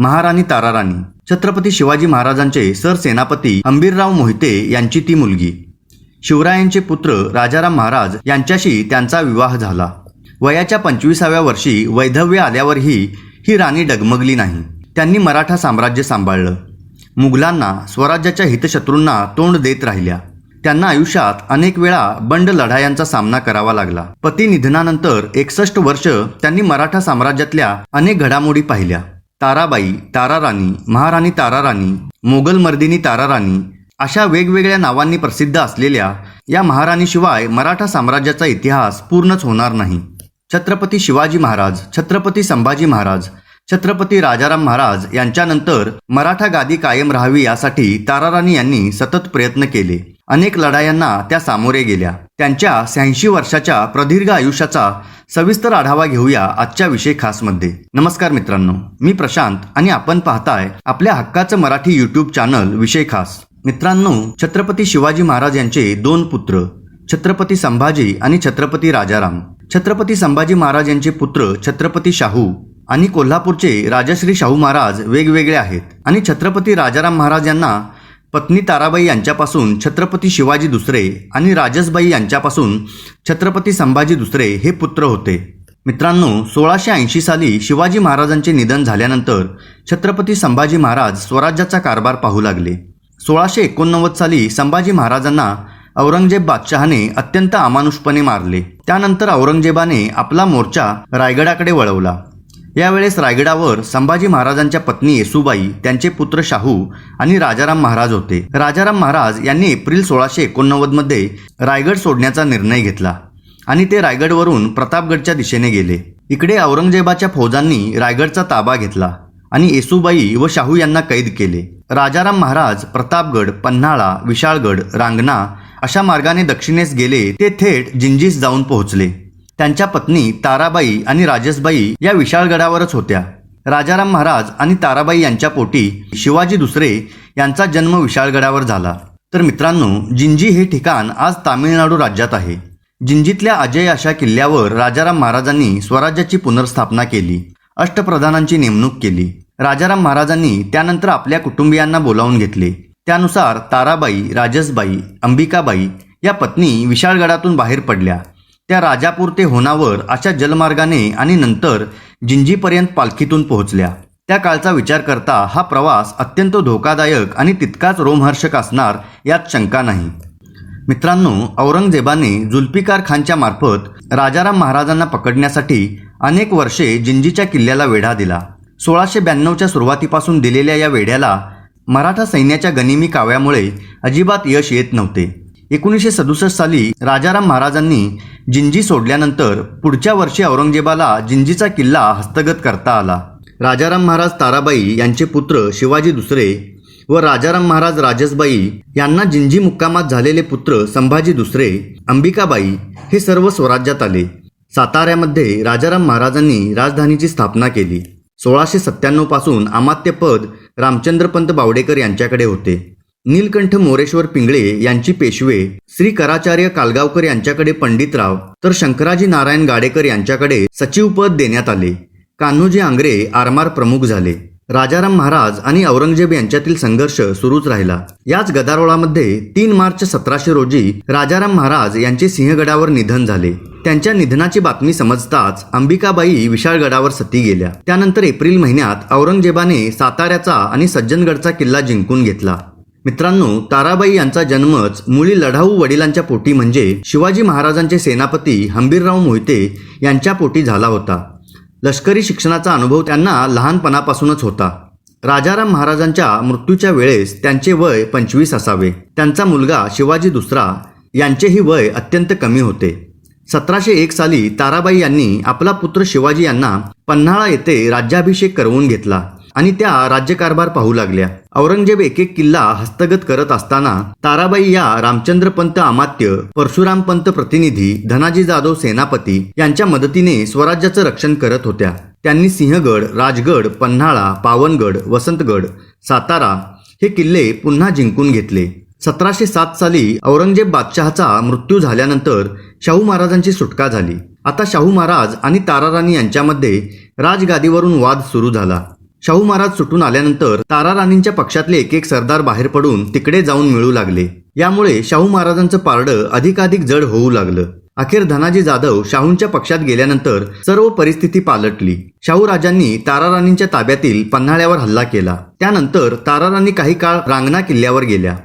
महाराणी ताराराणी. छत्रपती शिवाजी महाराजांचे सरसेनापती अंबीरराव मोहिते यांची ती मुलगी. शिवरायांचे पुत्र राजाराम महाराज यांच्याशी त्यांचा विवाह झाला. वयाच्या पंचवीसाव्या वर्षी वैधव्य आल्यावरही ही राणी डगमगली नाही. त्यांनी मराठा साम्राज्य सांभाळलं. मुघलांना स्वराज्याच्या हितशत्रूंना तोंड देत राहिल्या. त्यांना आयुष्यात अनेक वेळा बंड लढायांचा सामना करावा लागला. पती निधनानंतर एकसष्ट वर्ष त्यांनी मराठा साम्राज्यातल्या अनेक घडामोडी पाहिल्या. ताराबाई ताराराणी महाराणी ताराराणी मोगल मर्दिनी ताराराणी अशा वेगवेगळ्या नावांनी प्रसिद्ध असलेल्या या महाराणीशिवाय मराठा साम्राज्याचा इतिहास पूर्णच होणार नाही. छत्रपती शिवाजी महाराज छत्रपती संभाजी महाराज छत्रपती राजाराम महाराज यांच्यानंतर मराठा गादी कायम राहावी यासाठी ताराराणी यांनी सतत प्रयत्न केले. अनेक लढायांना त्या सामोरे गेल्या. त्यांच्या शहाऐंशी वर्षाच्या प्रदीर्घ आयुष्याचा सविस्तर आढावा घेऊया आजच्या विषय खासमध्ये. नमस्कार मित्रांनो मी प्रशांत आणि आपण पाहताय आपल्या हक्काचं मराठी युट्यूब चॅनल विषय खास. मित्रांनो छत्रपती शिवाजी महाराज यांचे दोन पुत्र छत्रपती संभाजी आणि छत्रपती राजाराम. छत्रपती संभाजी महाराज यांचे पुत्र छत्रपती शाहू आणि कोल्हापूरचे राजश्री शाहू महाराज वेगवेगळे आहेत. आणि छत्रपती राजाराम महाराज यांना पत्नी ताराबाई यांच्यापासून छत्रपती शिवाजी दुसरे आणि राजसबाई यांच्यापासून छत्रपती संभाजी दुसरे हे पुत्र होते. मित्रांनो सोळाशे ऐंशी साली शिवाजी महाराजांचे निधन झाल्यानंतर छत्रपती संभाजी महाराज स्वराज्याचा कारभार पाहू लागले. सोळाशे एकोणनव्वद साली संभाजी महाराजांना औरंगजेब बादशहाने अत्यंत अमानुषपणे मारले. त्यानंतर औरंगजेबाने आपला मोर्चा रायगडाकडे वळवला. यावेळेस रायगडावर संभाजी महाराजांच्या पत्नी येसुबाई त्यांचे पुत्र शाहू आणि राजाराम महाराज होते. राजाराम महाराज यांनी एप्रिल सोळाशे एकोणनव्वदमध्ये रायगड सोडण्याचा निर्णय घेतला आणि ते रायगडवरून प्रतापगडच्या दिशेने गेले. इकडे औरंगजेबाच्या फौजांनी रायगडचा ताबा घेतला आणि येसुबाई व शाहू यांना कैद केले. राजाराम महाराज प्रतापगड पन्हाळा विशाळगड रांगणा अशा मार्गाने दक्षिणेस गेले ते थेट जिंजीस जाऊन पोहोचले. त्यांच्या पत्नी ताराबाई आणि राजसबाई या विशाळगडावरच होत्या. राजाराम महाराज आणि ताराबाई यांच्या पोटी शिवाजी दुसरे यांचा जन्म विशाळगडावर झाला. तर मित्रांनो जिंजी हे ठिकाण आज तामिळनाडू राज्यात आहे. जिंजीतल्या अजय अशा किल्ल्यावर राजाराम महाराजांनी स्वराज्याची पुनर्स्थापना केली. अष्टप्रधानांची नेमणूक केली. राजाराम महाराजांनी त्यानंतर आपल्या कुटुंबियांना बोलावून घेतले. त्यानुसार ताराबाई राजसबाई अंबिकाबाई या पत्नी विशाळगडातून बाहेर पडल्या. त्या राजापूर ते होनावर अशा जलमार्गाने आणि नंतर जिंजीपर्यंत पालखीतून पोहोचल्या. त्या काळचा विचार करता हा प्रवास अत्यंत धोकादायक आणि तितकाच रोमहर्षक असणार यात शंका नाही. मित्रांनो औरंगजेबाने जुल्फिकार खानच्या मार्फत राजाराम महाराजांना पकडण्यासाठी अनेक वर्षे जिंजीच्या किल्ल्याला वेढा दिला. सोळाशे ब्याण्णवच्या सुरुवातीपासून दिलेल्या या वेढ्याला मराठा सैन्याच्या गनिमी काव्यामुळे अजिबात यश येत नव्हते. एकोणीसशे सदुसष्ट साली राजाराम महाराजांनी जिंजी सोडल्यानंतर पुढच्या वर्षी औरंगजेबाला जिंजीचा किल्ला हस्तगत करता आला. राजाराम महाराज ताराबाई यांचे पुत्र शिवाजी दुसरे व राजाराम महाराज राजसबाई यांना जिंजी मुक्कामात झालेले पुत्र संभाजी दुसरे अंबिकाबाई हे सर्व स्वराज्यात आले. साताऱ्यामध्ये राजाराम महाराजांनी राजधानीची स्थापना केली. सोळाशे सत्त्याण्णवपासून अमात्यपद रामचंद्रपंत बावडेकर यांच्याकडे होते. नीलकंठ मोरेश्वर पिंगळे यांची पेशवे श्री कराचार्य कालगावकर यांच्याकडे पंडितराव तर शंकराजी नारायण गाडेकर यांच्याकडे सचिवपद देण्यात आले. कान्होजी आंग्रे आरमार प्रमुख झाले. राजाराम महाराज आणि औरंगजेब यांच्यातील संघर्ष सुरूच राहिला. याच गदारोळामध्ये तीन मार्च सतराशे रोजी राजाराम महाराज यांचे सिंहगडावर निधन झाले. त्यांच्या निधनाची बातमी समजताच अंबिकाबाई विशाळगडावर सती गेल्या. त्यानंतर एप्रिल महिन्यात औरंगजेबाने साताऱ्याचा आणि सज्जनगडचा किल्ला जिंकून घेतला. मित्रांनो ताराबाई यांचा जन्मच मुळी लढाऊ वडिलांच्या पोटी म्हणजे शिवाजी महाराजांचे सेनापती हंबीरराव मोहिते यांच्या पोटी झाला होता. लष्करी शिक्षणाचा अनुभव त्यांना लहानपणापासूनच होता. राजाराम महाराजांच्या मृत्यूच्या वेळेस त्यांचे वय पंचवीस असावे. त्यांचा मुलगा शिवाजी दुसरा यांचेही वय अत्यंत कमी होते. सतराशे एक साली ताराबाई यांनी आपला पुत्र शिवाजी यांना पन्हाळा येथे राज्याभिषेक करवून घेतला. आणि त्या राज्यकारभार पाहू लागल्या. औरंगजेब एक एक किल्ला हस्तगत करत असताना ताराबाई या रामचंद्रपंत अमात्य परशुरामपंत प्रतिनिधी धनाजी जाधव सेनापती यांच्या मदतीने स्वराज्याचं रक्षण करत होत्या. त्यांनी सिंहगड राजगड पन्हाळा पावनगड वसंतगड सातारा हे किल्ले पुन्हा जिंकून घेतले. सतराशे सात साली औरंगजेब बादशहाचा मृत्यू झाल्यानंतर शाहू महाराजांची सुटका झाली. आता शाहू महाराज आणि ताराराणी यांच्यामध्ये राजगादीवरून वाद सुरू झाला. शाहू महाराज सुटून आल्यानंतर तारा राणींच्या पक्षातले एक एक सरदार बाहेर पडून तिकडे जाऊन मिळू लागले. यामुळे शाहू महाराजांचं पारडं अधिकाधिक जड होऊ लागलं. अखेर धनाजी जाधव शाहूंच्या पक्षात गेल्यानंतर सर्व परिस्थिती पालटली. शाहू राजांनी तारा राणींच्या ताब्यातील पन्हाळ्यावर हल्ला केला. त्यानंतर तारा राणी काही काळ रांगणा किल्ल्यावर गेल्या.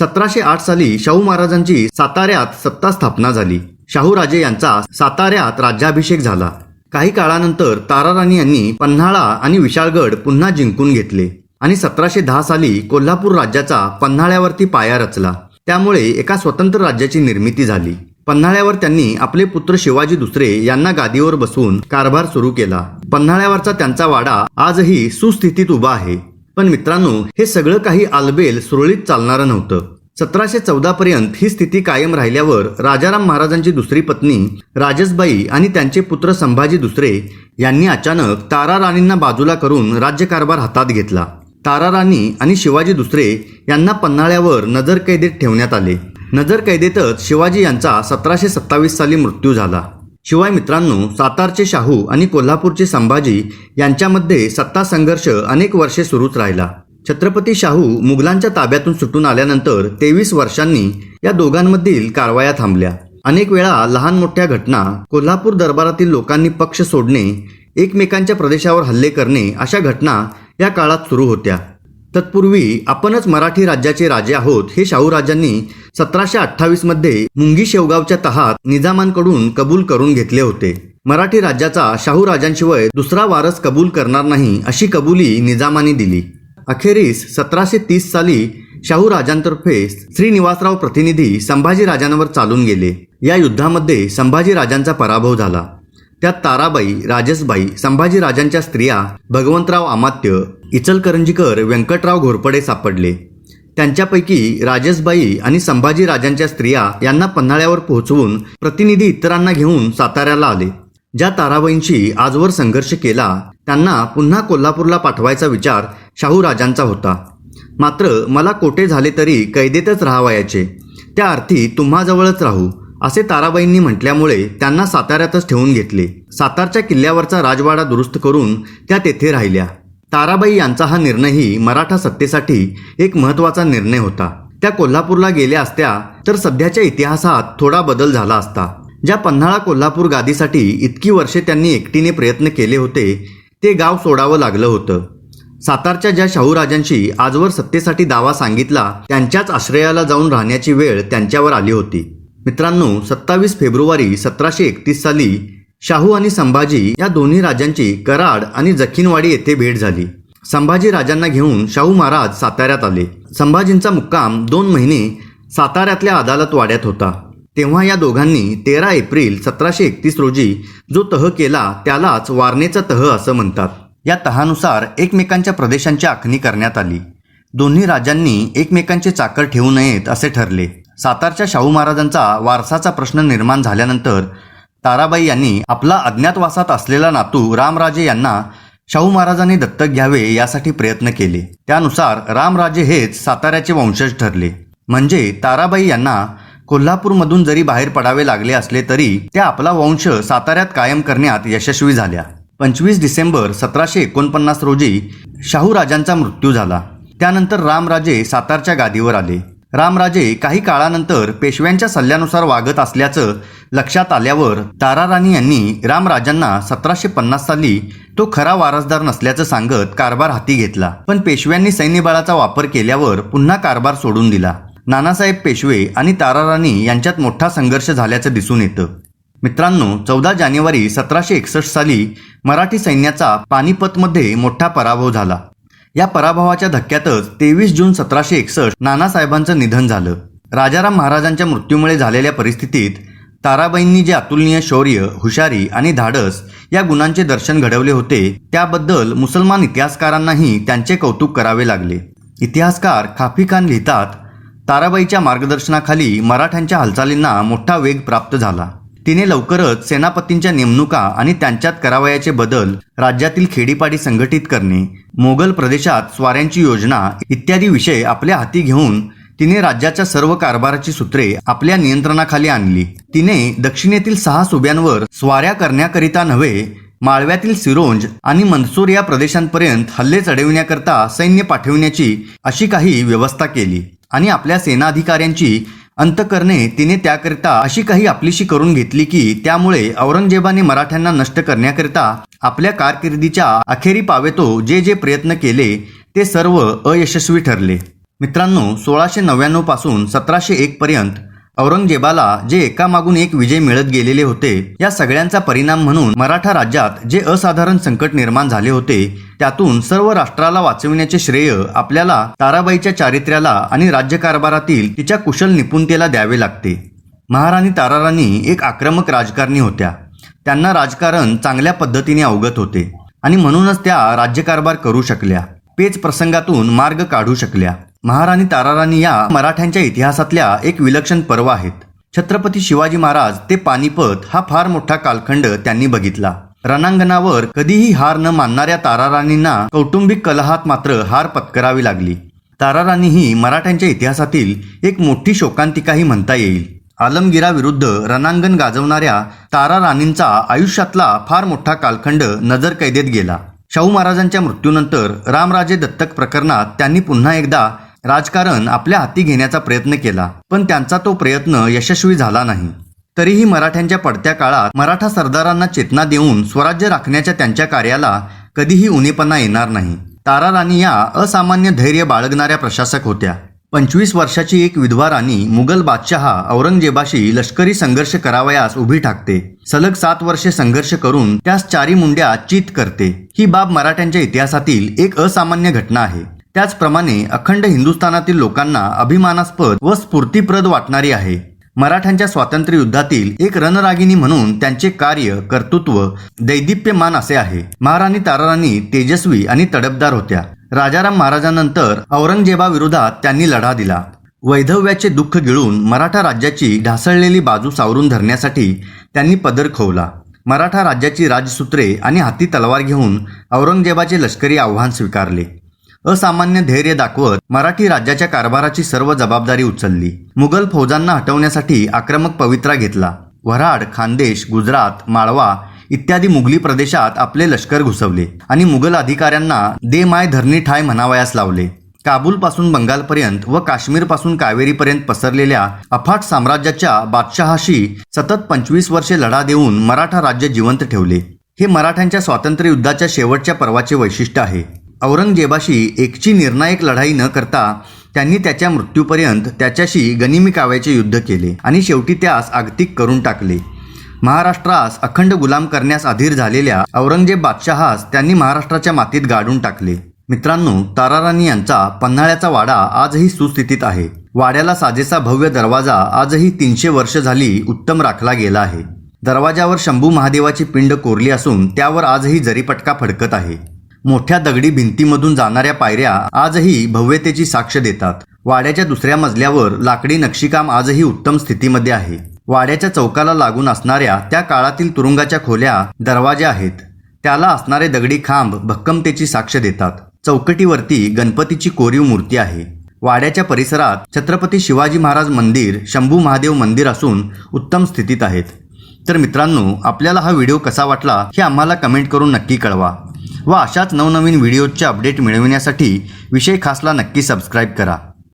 सतराशे आठ साली शाहू महाराजांची साताऱ्यात सत्ता स्थापना झाली. शाहू राजे यांचा साताऱ्यात राज्याभिषेक झाला. काही काळानंतर ताराराणी यांनी पन्हाळा आणि विशाळगड पुन्हा जिंकून घेतले आणि सतराशे दहा साली कोल्हापूर राज्याचा पन्हाळ्यावरती पाया रचला. त्यामुळे एका स्वतंत्र राज्याची निर्मिती झाली. पन्हाळ्यावर त्यांनी आपले पुत्र शिवाजी दुसरे यांना गादीवर बसवून कारभार सुरू केला. पन्हाळ्यावरचा त्यांचा वाडा आजही सुस्थितीत उभा आहे. पण मित्रांनो हे सगळं काही आलबेल सुरळीत चालणारं नव्हतं. सतराशे चौदा पर्यंत ही स्थिती कायम राहिल्यावर राजाराम महाराजांची दुसरी पत्नी राजसबाई आणि त्यांचे पुत्र संभाजी दुसरे यांनी अचानक तारा राणींना बाजूला करून राज्यकारभार हातात घेतला. तारा राणी आणि शिवाजी दुसरे यांना पन्हाळ्यावर नजरकैदेत ठेवण्यात आले. नजरकैदेतच शिवाजी यांचा सतराशे सत्तावीस साली मृत्यू झाला. शिवाय मित्रांनो सातारचे शाहू आणि कोल्हापूरचे संभाजी यांच्यामध्ये सत्ता संघर्ष अनेक वर्षे सुरूच राहिला. छत्रपती शाहू मुघलांच्या ताब्यातून सुटून आल्यानंतर तेवीस वर्षांनी या दोघांमधील कारवाया थांबल्या. अनेक वेळा लहान मोठ्या घटना कोल्हापूर दरबारातील लोकांनी पक्ष सोडणे एकमेकांच्या प्रदेशावर हल्ले करणे अशा घटना या काळात सुरू होत्या. तत्पूर्वी आपणच मराठी राज्याचे राजे आहोत हे शाहू राजांनी सतराशे अठ्ठावीसमध्ये मुंगी शेवगावच्या तहात निजामांकडून कबूल करून घेतले होते. मराठी राज्याचा शाहू राजांशिवाय दुसरा वारस कबूल करणार नाही अशी कबुली निजामाने दिली. अखेरीस सतराशे तीस साली शाहू राजांतर्फे श्रीनिवासराव प्रतिनिधी संभाजी राजांवर चालून गेले. या युद्धामध्ये संभाजी राजांचा पराभव झाला. त्यात ताराबाई राजसबाई संभाजी राजांच्या स्त्रिया भगवंतराव अमात्य इचलकरंजीकर व्यंकटराव घोरपडे सापडले. त्यांच्यापैकी राजसबाई आणि संभाजी राजांच्या स्त्रिया यांना पन्हाळ्यावर पोहोचवून प्रतिनिधी इतरांना घेऊन साताऱ्याला आले. ज्या ताराबाईंशी आजवर संघर्ष केला त्यांना पुन्हा कोल्हापूरला पाठवायचा विचार शाहू राजांचा होता. मात्र मला कोठे झाले तरी कैदेतच राहावयाचे. त्या अर्थी तुम्हाजवळच राहू असे ताराबाईंनी म्हटल्यामुळे त्यांना साताऱ्यातच ठेवून घेतले. सातारच्या किल्ल्यावरचा राजवाडा दुरुस्त करून त्या तेथे राहिल्या. ताराबाई यांचा हा निर्णयही मराठा सत्तेसाठी एक महत्त्वाचा निर्णय होता. त्या कोल्हापूरला गेल्या असत्या तर सध्याच्या इतिहासात थोडा बदल झाला असता. ज्या पन्हाळा कोल्हापूर गादीसाठी इतकी वर्षे त्यांनी एकटीने प्रयत्न केले होते ते गाव सोडावं लागलं होतं. सातारच्या ज्या शाहू राजांशी आजवर सत्तेसाठी दावा सांगितला त्यांच्याच आश्रयाला जाऊन राहण्याची वेळ त्यांच्यावर आली होती. मित्रांनो सत्तावीस फेब्रुवारी सतराशे एकतीस साली शाहू आणि संभाजी या दोन्ही राजांची कराड आणि जखीनवाडी येथे भेट झाली. संभाजी राजांना घेऊन शाहू महाराज साताऱ्यात आले. संभाजींचा मुक्काम दोन महिने साताऱ्यातल्या अदालत वाड्यात होता. तेव्हा या दोघांनी तेरा एप्रिल सतराशे एकतीस रोजी जो तह केला त्यालाच वारणेचा तह असं म्हणतात. या तहानुसार एकमेकांच्या प्रदेशांची आखणी करण्यात आली. दोन्ही राजांनी एकमेकांचे चाकर ठेवू नयेत असे ठरले. सातारच्या शाहू महाराजांचा वारसाचा प्रश्न निर्माण झाल्यानंतर ताराबाई यांनी आपला अज्ञातवासात असलेला नातू रामराजे यांना शाहू महाराजांनी दत्तक घ्यावे यासाठी प्रयत्न केले. त्यानुसार रामराजे हेच साताऱ्याचे वंशज ठरले. म्हणजे ताराबाई यांना कोल्हापूरमधून जरी बाहेर पडावे लागले असले तरी त्या आपला वंश साताऱ्यात कायम करण्यात यशस्वी झाल्या. पंचवीस डिसेंबर सतराशे एकोणपन्नास रोजी शाहू राजांचा मृत्यू झाला. त्यानंतर रामराजे सातारच्या गादीवर आले. रामराजे काही काळानंतर पेशव्यांच्या सल्ल्यानुसार वागत असल्याचं लक्षात आल्यावर ताराराणी यांनी रामराजांना सतराशे पन्नास साली तो खरा वारसदार नसल्याचं सांगत कारभार हाती घेतला. पण पेशव्यांनी सैन्यबळाचा वापर केल्यावर पुन्हा कारभार सोडून दिला. नानासाहेब पेशवे आणि ताराराणी यांच्यात मोठा संघर्ष झाल्याचं दिसून येतं. मित्रांनो चौदा जानेवारी सतराशे एकसष्ट साली मराठी सैन्याचा पानिपतमध्ये मोठा पराभव झाला. या पराभवाच्या धक्क्यातच तेवीस जून सतराशे एकसष्ट नानासाहेबांचं निधन झालं. राजाराम महाराजांच्या मृत्यूमुळे झालेल्या परिस्थितीत ताराबाईंनी जे अतुलनीय शौर्य हुशारी आणि धाडस या गुणांचे दर्शन घडवले होते त्याबद्दल मुसलमान इतिहासकारांनाही त्यांचे कौतुक करावे लागले. इतिहासकार खाफी खान लिहितात ताराबाईच्या मार्गदर्शनाखाली मराठ्यांच्या हालचालींना मोठा वेग प्राप्त झाला. तिने लवकरच सेनापतींच्या नेमणुका आणि त्यांच्यात करावयाचे बदल राज्यातील खेडीपाडी संघटित करणे मोगल प्रदेशात स्वाऱ्यांची योजना इत्यादी विषय आपल्या हाती घेऊन तिने राज्याच्या सर्व कारभाराची सूत्रे आपल्या नियंत्रणाखाली आणली. तिने दक्षिणेतील सहा सुब्यांवर स्वाऱ्या करण्याकरिता नव्हे माळव्यातील सिरोंज आणि मंदसूर या प्रदेशांपर्यंत हल्ले चढविण्याकरता सैन्य पाठविण्याची अशी काही व्यवस्था केली. आणि आपल्या सेनाधिकाऱ्यांची अंतकरणे तिने त्याकरिता अशी काही आपलीशी करून घेतली की त्यामुळे औरंगजेबाने मराठ्यांना नष्ट करण्याकरिता आपल्या कारकिर्दीच्या अखेरी पावेतो जे जे प्रयत्न केले ते सर्व अयशस्वी ठरले. मित्रांनो सोळाशे नव्याण्णवपासून सतराशे एक पर्यंत औरंगजेबाला जे एकामागून एक विजय मिळत गेलेले होते या सगळ्यांचा परिणाम म्हणून मराठा राज्यात जे असाधारण संकट निर्माण झाले होते त्यातून सर्व राष्ट्राला वाचविण्याचे श्रेय आपल्याला ताराबाईच्या चारित्र्याला आणि राज्यकारभारातील तिच्या कुशल निपुणतेला द्यावे लागते. महाराणी ताराराणी एक आक्रमक राजकारणी होत्या. त्यांना राजकारण चांगल्या पद्धतीने अवगत होते आणि म्हणूनच त्या राज्यकारभार करू शकल्या. पेच प्रसंगातून मार्ग काढू शकल्या. महाराणी ताराराणी या मराठ्यांच्या इतिहासातल्या एक विलक्षण पर्व आहेत. छत्रपती शिवाजी महाराज ते पानिपत हा फार मोठा कालखंड त्यांनी बघितला. रणांगणावर कधीही हार न मानणाऱ्या ताराराणींना कौटुंबिक कलहात मात्र हार पत्करावी लागली. ताराराणी ही मराठ्यांच्या इतिहासातील एक मोठी शोकांतिकाही म्हणता येईल. आलमगिराविरुद्ध रणांगण गाजवणाऱ्या तारा राणींचा आयुष्यातला फार मोठा कालखंड नजर कैदेत गेला. शाहू महाराजांच्या मृत्यूनंतर रामराजे दत्तक प्रकरणात त्यांनी पुन्हा एकदा राजकारण आपल्या हाती घेण्याचा प्रयत्न केला पण त्यांचा तो प्रयत्न यशस्वी झाला नाही. तरीही मराठ्यांच्या पडत्या काळात मराठा सरदारांना चेतना देऊन स्वराज्य राखण्याच्या त्यांच्या कार्याला कधीही उणेपणा येणार नाही. तारा राणी या असामान्य धैर्य बाळगणाऱ्या प्रशासक होत्या. पंचवीस वर्षाची एक विधवा राणी मुघल बादशहा औरंगजेबाशी लष्करी संघर्ष करावयास उभी ठाकते. सलग सात वर्षे संघर्ष करून त्यास चारी मुंड्या चित करते. ही बाब मराठ्यांच्या इतिहासातील एक असामान्य घटना आहे. त्याचप्रमाणे अखंड हिंदुस्थानातील लोकांना अभिमानास्पद व स्फूर्तीप्रद वाटणारी आहे. मराठ्यांच्या स्वातंत्र्य युद्धातील एक रणरागिणी म्हणून त्यांचे कार्य कर्तृत्व दैदिप्यमान असे आहे. महाराणी ताराराणी तेजस्वी आणि तडफदार होत्या. राजाराम महाराजांनंतर औरंगजेबाविरोधात त्यांनी लढा दिला. वैधव्याचे दुःख गिळून मराठा राज्याची ढासळलेली बाजू सावरून धरण्यासाठी त्यांनी पदर खोवला. मराठा राज्याची राजसूत्रे आणि हाती तलवार घेऊन औरंगजेबाचे लष्करी आव्हान स्वीकारले. असामान्य धैर्य दाखवत मराठी राज्याच्या कारभाराची सर्व जबाबदारी उचलली. मुघल फौजांना हटवण्यासाठी आक्रमक पवित्रा घेतला. वऱ्हाड खानदेश गुजरात माळवा इत्यादी मुघली प्रदेशात आपले लष्कर घुसवले आणि मुघल अधिकाऱ्यांना दे माय धरणी ठाय म्हणावयास लावले. काबूलपासून बंगालपर्यंत व काश्मीरपासून कावेरीपर्यंत पसरलेल्या अफाट साम्राज्याच्या बादशहाशी सतत पंचवीस वर्षे लढा देऊन मराठा राज्य जिवंत ठेवले. हे मराठ्यांच्या स्वातंत्र्य युद्धाच्या शेवटच्या पर्वाचे वैशिष्ट्य आहे. औरंगजेबाशी एकची निर्णायक लढाई न करता त्यांनी त्याच्या मृत्यूपर्यंत त्याच्याशी गनिमी काव्याचे युद्ध केले आणि शेवटी त्यास आगतिक करून टाकले. महाराष्ट्रास अखंड गुलाम करण्यास अधीर झालेल्या औरंगजेब बादशहास त्यांनी महाराष्ट्राच्या मातीत गाडून टाकले. मित्रांनो ताराराणी यांचा पन्हाळ्याचा वाडा आजही सुस्थितीत आहे. वाड्याला साजेसा भव्य दरवाजा आजही तीनशे वर्ष झाली उत्तम राखला गेला आहे. दरवाजावर शंभू महादेवाची पिंड कोरली असून त्यावर आजही जरीपटका फडकत आहे. मोठ्या दगडी भिंतीमधून जाणाऱ्या पायऱ्या आजही भव्यतेची साक्ष देतात. वाड्याच्या दुसऱ्या मजल्यावर लाकडी नक्षीकाम आजही उत्तम स्थितीमध्ये आहे. वाड्याच्या चौकाला लागून असणाऱ्या त्या काळातील तुरुंगाच्या खोल्या दरवाजा आहेत. त्याला असणारे दगडी खांब भक्कमतेची साक्ष देतात. चौकटीवरती गणपतीची कोरीव मूर्ती आहे. वाड्याच्या परिसरात छत्रपती शिवाजी महाराज मंदिर शंभू महादेव मंदिर असून उत्तम स्थितीत आहेत. तर मित्रांनो आपल्याला हा व्हिडिओ कसा वाटला हे आम्हाला कमेंट करून नक्की कळवा. व अशाच नवनवीन व्हिडिओचे अपडेट मिळविण्यासाठी विषय खासला नक्की सबस्क्राईब करा.